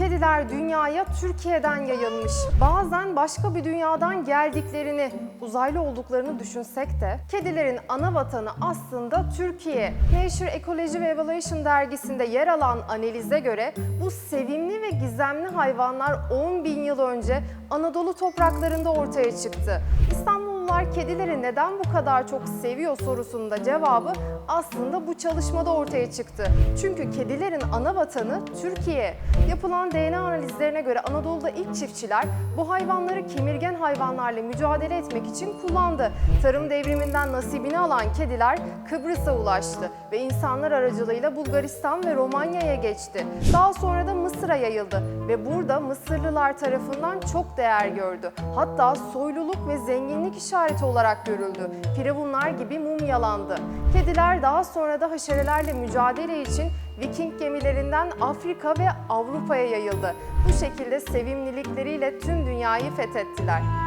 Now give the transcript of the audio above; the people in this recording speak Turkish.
Kediler dünyaya Türkiye'den yayılmış. Bazen başka bir dünyadan geldiklerini, uzaylı olduklarını düşünsek de kedilerin ana vatanı aslında Türkiye. Nature Ecology ve Evolution dergisinde yer alan analize göre bu sevimli ve gizemli hayvanlar 10 bin yıl önce Anadolu topraklarında ortaya çıktı. İstanbullular kedileri neden bu kadar çok seviyor sorusunun da cevabı aslında bu çalışmada ortaya çıktı. Çünkü kedilerin ana vatanı Türkiye. Yapılan DNA analizlerine göre Anadolu'da ilk çiftçiler bu hayvanları kemirgen hayvanlarla mücadele etmek için kullandı. Tarım devriminden nasibini alan kediler Kıbrıs'a ulaştı ve insanlar aracılığıyla Bulgaristan ve Romanya'ya geçti. Daha sonra da Mısır'a yayıldı ve burada Mısırlılar tarafından çok değer gördü. Hatta soyluluk ve zenginlik işareti olarak görüldü. Firavunlar gibi mumyalandı. Kediler daha sonra da haşerelerle mücadele için Viking gemilerinden Afrika ve Avrupa'ya yayıldı. Bu şekilde sevimlilikleriyle tüm dünyayı fethettiler.